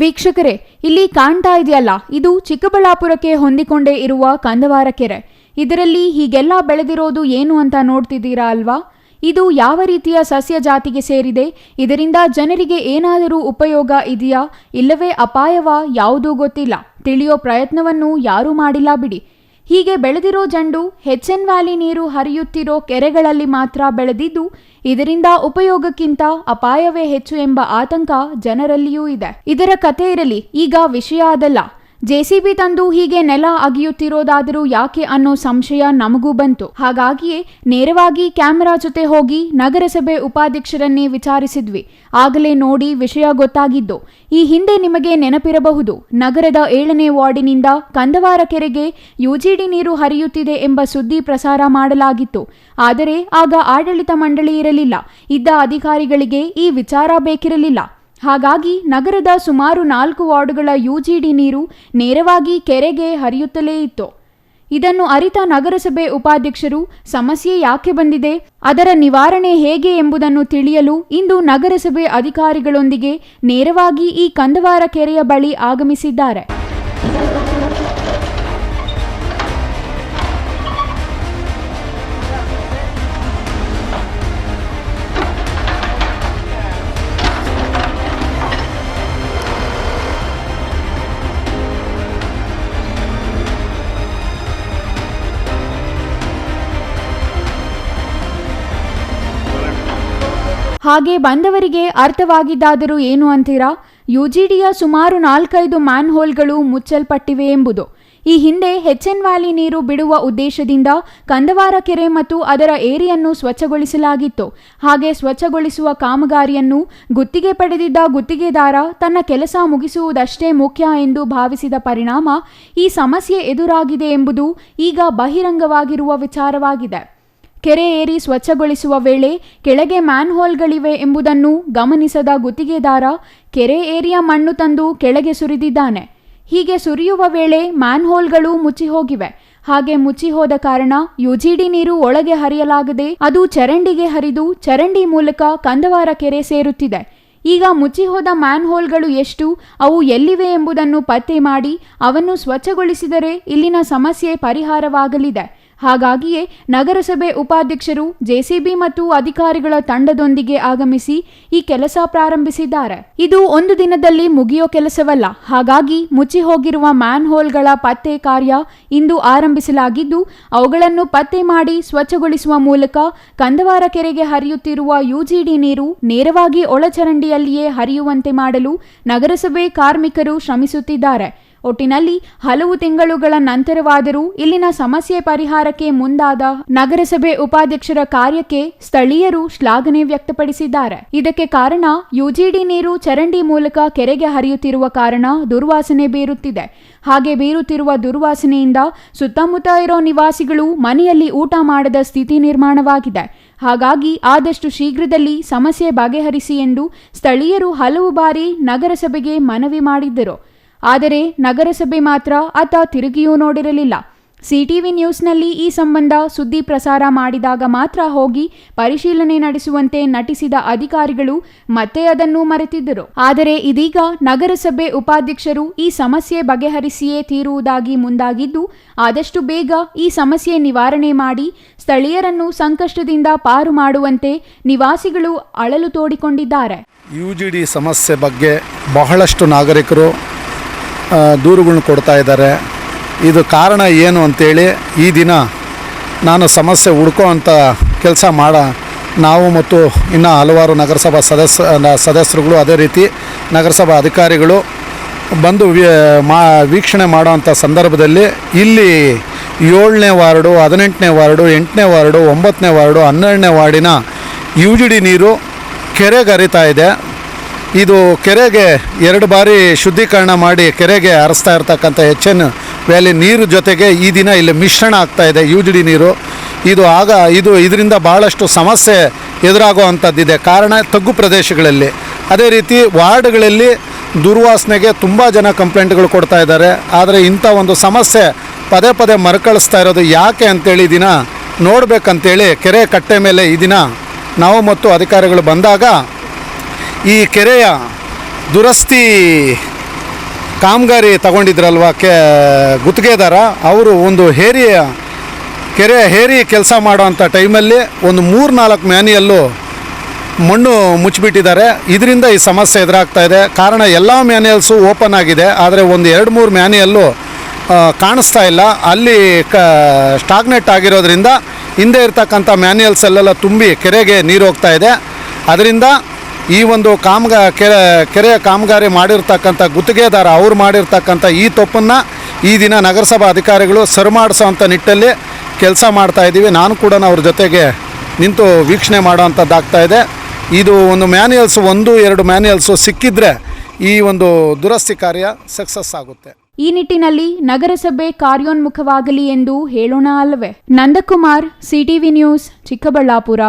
ವೀಕ್ಷಕರೇ, ಇಲ್ಲಿ ಕಾಣ್ತಾ ಇದೆಯಲ್ಲ, ಇದು ಚಿಕ್ಕಬಳ್ಳಾಪುರಕ್ಕೆ ಹೊಂದಿಕೊಂಡೇ ಇರುವ ಕಂದವಾರ ಕೆರೆ. ಇದರಲ್ಲಿ ಹೀಗೆಲ್ಲ ಬೆಳೆದಿರೋದು ಏನು ಅಂತ ನೋಡ್ತಿದ್ದೀರಾ ಅಲ್ವಾ? ಇದು ಯಾವ ರೀತಿಯ ಸಸ್ಯ ಜಾತಿಗೆ ಸೇರಿದೆ? ಇದರಿಂದ ಜನರಿಗೆ ಏನಾದರೂ ಉಪಯೋಗ ಇದೆಯಾ? ಇಲ್ಲವೇ ಅಪಾಯವಾ? ಯಾವುದೂ ಗೊತ್ತಿಲ್ಲ. ತಿಳಿಯೋ ಪ್ರಯತ್ನವನ್ನು ಯಾರೂ ಮಾಡಿಲ್ಲ ಬಿಡಿ. ಹೀಗೆ ಬೆಳೆದಿರೋ ಜಂಡು ಹೆಚ್ಎನ್ ವ್ಯಾಲಿ ನೀರು ಹರಿಯುತ್ತಿರೋ ಕೆರೆಗಳಲ್ಲಿ ಮಾತ್ರ ಬೆಳೆದಿದ್ದು, ಇದರಿಂದ ಉಪಯೋಗಕ್ಕಿಂತ ಅಪಾಯವೇ ಹೆಚ್ಚು ಎಂಬ ಆತಂಕ ಜನರಲ್ಲಿಯೂ ಇದೆ. ಇದರ ಕಥೆ ಇರಲಿ. ಈಗ ವಿಷಯ ಅದಲ್ಲ. ಜೆಸಿಬಿ ತಂದು ಹೀಗೆ ನೆಲ ಅಗಿಯುತ್ತಿರೋದಾದರೂ ಯಾಕೆ ಅನ್ನೋ ಸಂಶಯ ನಮಗೂ ಬಂತು. ಹಾಗಾಗಿಯೇ ನೇರವಾಗಿ ಕ್ಯಾಮೆರಾ ಜೊತೆ ಹೋಗಿ ನಗರಸಭೆ ಉಪಾಧ್ಯಕ್ಷರನ್ನೇ ವಿಚಾರಿಸಿದ್ವಿ. ಆಗಲೇ ನೋಡಿ ವಿಷಯ ಗೊತ್ತಾಗಿದ್ದು. ಈ ಹಿಂದೆ ನಿಮಗೆ ನೆನಪಿರಬಹುದು, ನಗರದ ಏಳನೇ ವಾರ್ಡಿನಿಂದ ಕಂದವಾರ ಕೆರೆಗೆ ಯುಜಿಡಿ ನೀರು ಹರಿಯುತ್ತಿದೆ ಎಂಬ ಸುದ್ದಿ ಪ್ರಸಾರ ಮಾಡಲಾಗಿತ್ತು. ಆದರೆ ಆಗ ಆಡಳಿತ ಮಂಡಳಿ ಇರಲಿಲ್ಲ. ಇದ್ದ ಅಧಿಕಾರಿಗಳಿಗೆ ಈ ವಿಚಾರ ಬೇಕಿರಲಿಲ್ಲ. ಹಾಗಾಗಿ ನಗರದ ಸುಮಾರು ನಾಲ್ಕು ವಾರ್ಡ್ಗಳ ಯುಜಿಡಿ ನೀರು ನೇರವಾಗಿ ಕೆರೆಗೆ ಹರಿಯುತ್ತಲೇ ಇತ್ತು. ಇದನ್ನು ಅರಿತ ನಗರಸಭೆ ಉಪಾಧ್ಯಕ್ಷರು, ಸಮಸ್ಯೆ ಯಾಕೆ ಬಂದಿದೆ, ಅದರ ನಿವಾರಣೆ ಹೇಗೆ ಎಂಬುದನ್ನು ತಿಳಿಯಲು ಇಂದು ನಗರಸಭೆ ಅಧಿಕಾರಿಗಳೊಂದಿಗೆ ನೇರವಾಗಿ ಈ ಕಂದವಾರ ಕೆರೆಯ ಬಳಿ ಆಗಮಿಸಿದ್ದಾರೆ. ಹಾಗೆ ಬಂದವರಿಗೆ ಅರ್ಥವಾಗಿದ್ದಾದರೂ ಏನು ಅಂತೀರಾ? ಯುಜಿಡಿಯ ಸುಮಾರು ನಾಲ್ಕೈದು ಮ್ಯಾನ್ ಹೋಲ್ಗಳು ಮುಚ್ಚಲ್ಪಟ್ಟಿವೆ ಎಂಬುದು. ಈ ಹಿಂದೆ ಹೆಚ್ಎನ್ ವ್ಯಾಲಿ ನೀರು ಬಿಡುವ ಉದ್ದೇಶದಿಂದ ಕಂದವಾರ ಕೆರೆ ಮತ್ತು ಅದರ ಏರಿಯನ್ನು ಸ್ವಚ್ಛಗೊಳಿಸಲಾಗಿತ್ತು. ಹಾಗೆ ಸ್ವಚ್ಛಗೊಳಿಸುವ ಕಾಮಗಾರಿಯನ್ನು ಗುತ್ತಿಗೆ ಪಡೆದಿದ್ದ ಗುತ್ತಿಗೆದಾರ ತನ್ನ ಕೆಲಸ ಮುಗಿಸುವುದಷ್ಟೇ ಮುಖ್ಯ ಎಂದು ಭಾವಿಸಿದ ಪರಿಣಾಮ ಈ ಸಮಸ್ಯೆ ಎದುರಾಗಿದೆ ಎಂಬುದು ಈಗ ಬಹಿರಂಗವಾಗಿರುವ ವಿಚಾರವಾಗಿದೆ. ಕೆರೆ ಏರಿ ಸ್ವಚ್ಛಗೊಳಿಸುವ ವೇಳೆ ಕೆಳಗೆ ಮ್ಯಾನ್ಹೋಲ್ಗಳಿವೆ ಎಂಬುದನ್ನು ಗಮನಿಸದ ಗುತ್ತಿಗೆದಾರ, ಕೆರೆ ಏರಿಯ ಮಣ್ಣು ತಂದು ಕೆಳಗೆ ಸುರಿದಿದ್ದಾನೆ. ಹೀಗೆ ಸುರಿಯುವ ವೇಳೆ ಮ್ಯಾನ್ಹೋಲ್ಗಳು ಮುಚ್ಚಿ ಹೋಗಿವೆ ಹಾಗೆ ಮುಚ್ಚಿ ಹೋದ ಕಾರಣ ಯುಜಿಡಿ ನೀರು ಒಳಗೆ ಹರಿಯಲಾಗದೆ ಅದು ಚರಂಡಿಗೆ ಹರಿದು ಚರಂಡಿ ಮೂಲಕ ಕಂದವಾರ ಕೆರೆ ಸೇರುತ್ತಿದೆ. ಈಗ ಮುಚ್ಚಿ ಹೋದ ಮ್ಯಾನ್ಹೋಲ್ಗಳು ಎಷ್ಟು, ಅವು ಎಲ್ಲಿವೆ ಎಂಬುದನ್ನು ಪತ್ತೆ ಮಾಡಿ ಅವನ್ನು ಸ್ವಚ್ಛಗೊಳಿಸಿದರೆ ಇಲ್ಲಿನ ಸಮಸ್ಯೆ ಪರಿಹಾರವಾಗಲಿದೆ. ಹಾಗಾಗಿಯೇ ನಗರಸಭೆ ಉಪಾಧ್ಯಕ್ಷರು, ಜೆಸಿಬಿ ಮತ್ತು ಅಧಿಕಾರಿಗಳ ತಂಡದೊಂದಿಗೆ ಆಗಮಿಸಿ ಈ ಕೆಲಸ ಪ್ರಾರಂಭಿಸಿದ್ದಾರೆ. ಇದು ಒಂದು ದಿನದಲ್ಲಿ ಮುಗಿಯೋ ಕೆಲಸವಲ್ಲ. ಹಾಗಾಗಿ ಮುಚ್ಚಿ ಹೋಗಿರುವ ಮ್ಯಾನ್ ಹೋಲ್ಗಳ ಪತ್ತೆ ಕಾರ್ಯ ಇಂದು ಆರಂಭಿಸಲಾಗಿದ್ದು, ಅವುಗಳನ್ನು ಪತ್ತೆ ಮಾಡಿ ಸ್ವಚ್ಛಗೊಳಿಸುವ ಮೂಲಕ ಕಂದವಾರ ಕೆರೆಗೆ ಹರಿಯುತ್ತಿರುವ ಯುಜಿಡಿ ನೀರು ನೇರವಾಗಿ ಒಳಚರಂಡಿಯಲ್ಲಿಯೇ ಹರಿಯುವಂತೆ ಮಾಡಲು ನಗರಸಭೆ ಕಾರ್ಮಿಕರು ಶ್ರಮಿಸುತ್ತಿದ್ದಾರೆ. ಒಟ್ಟಿನಲ್ಲಿ ಹಲವು ತಿಂಗಳುಗಳ ನಂತರವಾದರೂ ಇಲ್ಲಿನ ಸಮಸ್ಯೆ ಪರಿಹಾರಕ್ಕೆ ಮುಂದಾದ ನಗರಸಭೆ ಉಪಾಧ್ಯಕ್ಷರ ಕಾರ್ಯಕ್ಕೆ ಸ್ಥಳೀಯರು ಶ್ಲಾಘನೆ ವ್ಯಕ್ತಪಡಿಸಿದ್ದಾರೆ. ಇದಕ್ಕೆ ಕಾರಣ ಯುಜಿಡಿ ನೀರು ಚರಂಡಿ ಮೂಲಕ ಕೆರೆಗೆ ಹರಿಯುತ್ತಿರುವ ಕಾರಣ ದುರ್ವಾಸನೆ ಬೀರುತ್ತಿದೆ. ಹಾಗೆ ಬೀರುತ್ತಿರುವ ದುರ್ವಾಸನೆಯಿಂದ ಸುತ್ತಮುತ್ತ ಇರೋ ನಿವಾಸಿಗಳು ಮನೆಯಲ್ಲಿ ಊಟ ಮಾಡದ ಸ್ಥಿತಿ ನಿರ್ಮಾಣವಾಗಿದೆ. ಹಾಗಾಗಿ ಆದಷ್ಟು ಶೀಘ್ರದಲ್ಲಿ ಸಮಸ್ಯೆ ಬಗೆಹರಿಸಿ ಎಂದು ಸ್ಥಳೀಯರು ಹಲವು ಬಾರಿ ನಗರಸಭೆಗೆ ಮನವಿ ಮಾಡಿದ್ದರು. ಆದರೆ ನಗರಸಭೆ ಮಾತ್ರ ಆತ ತಿರುಗಿಯೂ ನೋಡಿರಲಿಲ್ಲ. ಸಿಟಿವಿ ನ್ಯೂಸ್ನಲ್ಲಿ ಈ ಸಂಬಂಧ ಸುದ್ದಿ ಪ್ರಸಾರ ಮಾಡಿದಾಗ ಮಾತ್ರ ಹೋಗಿ ಪರಿಶೀಲನೆ ನಡೆಸುವಂತೆ ನಟಿಸಿದ ಅಧಿಕಾರಿಗಳು ಮತ್ತೆ ಅದನ್ನು ಮರೆತಿದ್ದರು. ಆದರೆ ಇದೀಗ ನಗರಸಭೆ ಉಪಾಧ್ಯಕ್ಷರು ಈ ಸಮಸ್ಯೆ ಬಗೆಹರಿಸಿಯೇ ತೀರುವುದಾಗಿ ಮುಂದಾಗಿದ್ದು, ಆದಷ್ಟು ಬೇಗ ಈ ಸಮಸ್ಯೆ ನಿವಾರಣೆ ಮಾಡಿ ಸ್ಥಳೀಯರನ್ನು ಸಂಕಷ್ಟದಿಂದ ಪಾರು ಮಾಡುವಂತೆ ನಿವಾಸಿಗಳು ಅಳಲು ತೋಡಿಕೊಂಡಿದ್ದಾರೆ. ಯುಜಿಡಿ ಸಮಸ್ಯೆ ಬಗ್ಗೆ ಬಹಳಷ್ಟು ನಾಗರಿಕರು ಆ, ದೂರುಗಳನ್ನು ಕೊಡ್ತಾ ಇದ್ದಾರೆ. ಇದು ಕಾರಣ ಏನು ಅಂತೇಳಿ ಈ ದಿನ ನಾನು ಸಮಸ್ಯೆ ಹುಡ್ಕೋ ಅಂಥ ಕೆಲಸ ಮಾಡ ನಾವು ಮತ್ತು ಇನ್ನು ಹಲವಾರು ನಗರಸಭಾ ಸದಸ್ಯ ಸದಸ್ಯರುಗಳು ಅದೇ ರೀತಿ ನಗರಸಭಾ ಅಧಿಕಾರಿಗಳು ಬಂದು ಮಾ ವೀಕ್ಷಣೆ ಮಾಡೋವಂಥ ಸಂದರ್ಭದಲ್ಲಿ ಇಲ್ಲಿ ಏಳನೇ ವಾರ್ಡು ಹದಿನೆಂಟನೇ ವಾರ್ಡು ಎಂಟನೇ ವಾರ್ಡು ಒಂಬತ್ತನೇ ವಾರ್ಡು ಹನ್ನೆರಡನೇ ವಾರ್ಡಿನ ಯು ಜಿ ಡಿ ನೀರು ಕೆರೆಗೆ ಹರಿತಾ ಇದೆ. ಇದು ಕೆರೆಗೆ ಎರಡು ಬಾರಿ ಶುದ್ಧೀಕರಣ ಮಾಡಿ ಕೆರೆಗೆ ಹರಿಸ್ತಾ ಇರ್ತಕ್ಕಂಥ ಎಚ್ ಎನ್ ವ್ಯಾಲಿ ನೀರು ಜೊತೆಗೆ ಈ ದಿನ ಇಲ್ಲಿ ಮಿಶ್ರಣ ಆಗ್ತಾ ಇದೆ ಯು ನೀರು. ಇದು ಆಗ, ಇದು ಇದರಿಂದ ಭಾಳಷ್ಟು ಸಮಸ್ಯೆ ಎದುರಾಗುವಂಥದ್ದಿದೆ. ಕಾರಣ ತಗ್ಗು ಪ್ರದೇಶಗಳಲ್ಲಿ. ಅದೇ ರೀತಿ ವಾರ್ಡ್ಗಳಲ್ಲಿ ದುರ್ವಾಸನೆಗೆ ತುಂಬ ಜನ ಕಂಪ್ಲೇಂಟ್ಗಳು ಕೊಡ್ತಾ ಇದ್ದಾರೆ. ಆದರೆ ಇಂಥ ಒಂದು ಸಮಸ್ಯೆ ಪದೇ ಪದೇ ಮರುಕಳಿಸ್ತಾ ಇರೋದು ಯಾಕೆ ಅಂತೇಳಿ ದಿನ ನೋಡಬೇಕಂತೇಳಿ ಕೆರೆ ಕಟ್ಟೆ ಮೇಲೆ ಈ ದಿನ ನಾವು ಮತ್ತು ಅಧಿಕಾರಿಗಳು ಬಂದಾಗ ಈ ಕೆರೆಯ ದುರಸ್ತಿ ಕಾಮಗಾರಿ ತಗೊಂಡಿದ್ರಲ್ವ? ಕೆ, ಗುತ್ತಿಗೆದಾರ, ಅವರು ಒಂದು ಹೇರಿಯ ಕೆರೆ ಹೇರಿ ಕೆಲಸ ಮಾಡೋವಂಥ ಟೈಮಲ್ಲಿ ಒಂದು ಮೂರು ನಾಲ್ಕು ಮ್ಯಾನಿಯಲ್ಲು ಮಣ್ಣು ಮುಚ್ಚಿಬಿಟ್ಟಿದ್ದಾರೆ. ಇದರಿಂದ ಈ ಸಮಸ್ಯೆ ಎದುರಾಗ್ತಾ ಇದೆ. ಕಾರಣ ಎಲ್ಲ ಮ್ಯಾನ್ಯಲ್ಸು ಓಪನ್ ಆಗಿದೆ. ಆದರೆ ಒಂದು ಎರಡು ಮೂರು ಮ್ಯಾನ್ಯಲ್ಲು ಕಾಣಿಸ್ತಾ ಇಲ್ಲ. ಅಲ್ಲಿ ಕ, ಸ್ಟಾಗ್ನೆಟ್ ಆಗಿರೋದ್ರಿಂದ ಹಿಂದೆ ಇರ್ತಕ್ಕಂಥ ಮ್ಯಾನ್ಯಲ್ಸ್ ಎಲ್ಲೆಲ್ಲ ತುಂಬಿ ಕೆರೆಗೆ ನೀರು ಹೋಗ್ತಾ ಇದೆ. ಅದರಿಂದ ಈ ಒಂದು ಕಾಮಗ ಕೆರೆ, ಕೆರೆಯ ಕಾಮಗಾರಿ ಮಾಡಿರ್ತಕ್ಕಂಥ ಗುತ್ತಿಗೆದಾರ ಅವ್ರು ಮಾಡಿರ್ತಕ್ಕಂಥ ಈ ತಪ್ಪನ್ನು ಈ ದಿನ ನಗರಸಭಾ ಅಧಿಕಾರಿಗಳು ಸರಿಮಾಡಿಸೋವಂಥ ನಿಟ್ಟಲ್ಲಿ ಕೆಲಸ ಮಾಡ್ತಾ ಇದ್ದೀವಿ. ನಾನು ಕೂಡ ಅವ್ರ ಜೊತೆಗೆ ನಿಂತು ವೀಕ್ಷಣೆ ಮಾಡೋವಂಥದ್ದಾಗ್ತಾ ಇದೆ. ಇದು ಒಂದು ಮ್ಯಾನ್ಯಲ್ಸ್ ಒಂದು, ಎರಡು ಮ್ಯಾನ್ಯಲ್ಸು ಸಿಕ್ಕಿದ್ರೆ ಈ ಒಂದು ದುರಸ್ತಿ ಕಾರ್ಯ ಸಕ್ಸಸ್ ಆಗುತ್ತೆ. ಈ ನಿಟ್ಟಿನಲ್ಲಿ ನಗರಸಭೆ ಕಾರ್ಯೋನ್ಮುಖವಾಗಲಿ ಎಂದು ಹೇಳೋಣ ಅಲ್ಲವೇ ನಂದಕುಮಾರ್, ಸಿಟಿವಿ ನ್ಯೂಸ್, ಚಿಕ್ಕಬಳ್ಳಾಪುರ.